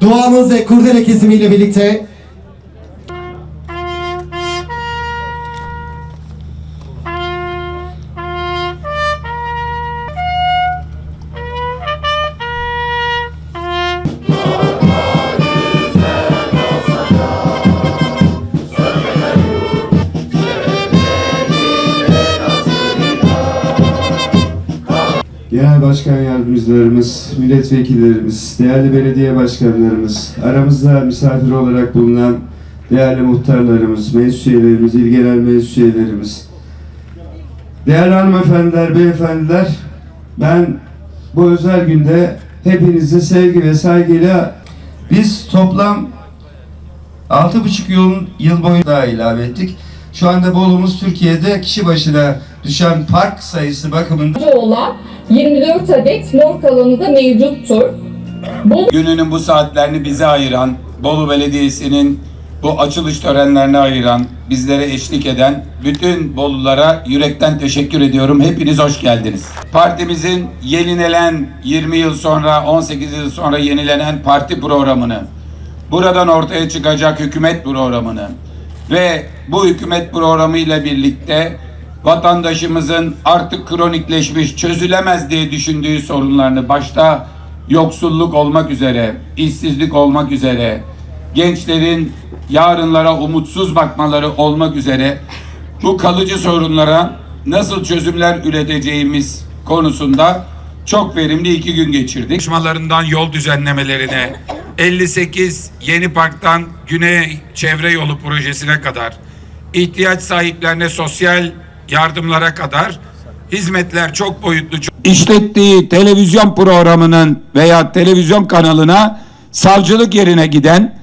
duamız ve kurdele kesimiyle birlikte Genel Başkan Yardımcılarımız, milletvekillerimiz, değerli belediye başkanlarımız, aramızda misafir olarak bulunan değerli muhtarlarımız, meclis üyelerimiz, il genel meclis üyelerimiz, değerli hanımefendiler, beyefendiler, ben bu özel günde hepinizi sevgi ve saygıyla biz toplam 6,5 yıl, yıl boyu daha ilave ettik. Şu anda Bolu'muz Türkiye'de kişi başına düşen park sayısı bakımından olan 24 adet morg alanı da mevcuttur. Bolu Gününün bu saatlerini bize ayıran, Bolu Belediyesi'nin bu açılış törenlerine ayıran, bizlere eşlik eden bütün Bolulara yürekten teşekkür ediyorum. Hepiniz hoş geldiniz. Partimizin yenilenen 20 yıl sonra, 18 yıl sonra yenilenen parti programını, buradan ortaya çıkacak hükümet programını ve bu hükümet programı ile birlikte vatandaşımızın artık kronikleşmiş, çözülemez diye düşündüğü sorunlarını başta yoksulluk olmak üzere, işsizlik olmak üzere, gençlerin yarınlara umutsuz bakmaları olmak üzere bu kalıcı sorunlara nasıl çözümler üreteceğimiz konusunda çok verimli iki gün geçirdik. Çalışmalarından yol düzenlemelerine, 58 Yeni Park'tan Güney Çevre Yolu projesine kadar, ihtiyaç sahiplerine sosyal yardımlara kadar hizmetler çok boyutlu. İşlettiği televizyon programının veya televizyon kanalına savcılık yerine giden,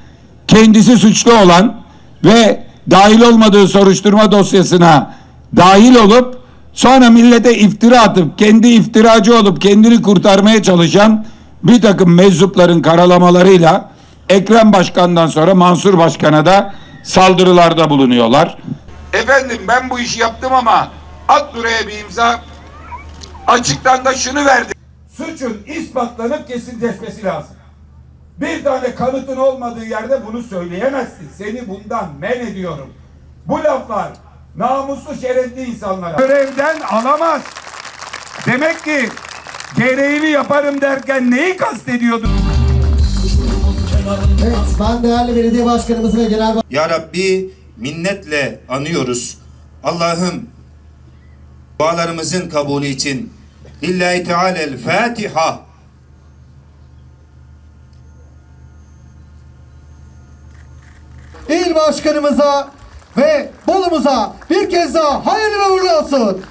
kendisi suçlu olan ve dahil olmadığı soruşturma dosyasına dahil olup sonra millete iftira atıp kendi iftiracı olup kendini kurtarmaya çalışan bir takım meczupların karalamalarıyla Ekrem Başkan'dan sonra Mansur Başkan'a da saldırılarda bulunuyorlar. Efendim ben bu işi yaptım ama at buraya bir imza açıktan da şunu verdim. suçun ispatlanıp kesinleşmesi lazım. Bir tane kanıtın olmadığı yerde bunu söyleyemezsin. Seni bundan men ediyorum. Bu laflar namuslu şerefli insanlara görevden alamaz. Demek ki gereğini yaparım derken neyi kastediyordun? Evet ben değerli belediye başkanımızı ve genel Ya Rabbi minnetle anıyoruz. Allah'ım dualarımızın kabulü için Lillahi Teala'l Fatiha. il başkanımıza ve Bolu'muza bir kez daha hayırlı ve uğurlu olsun.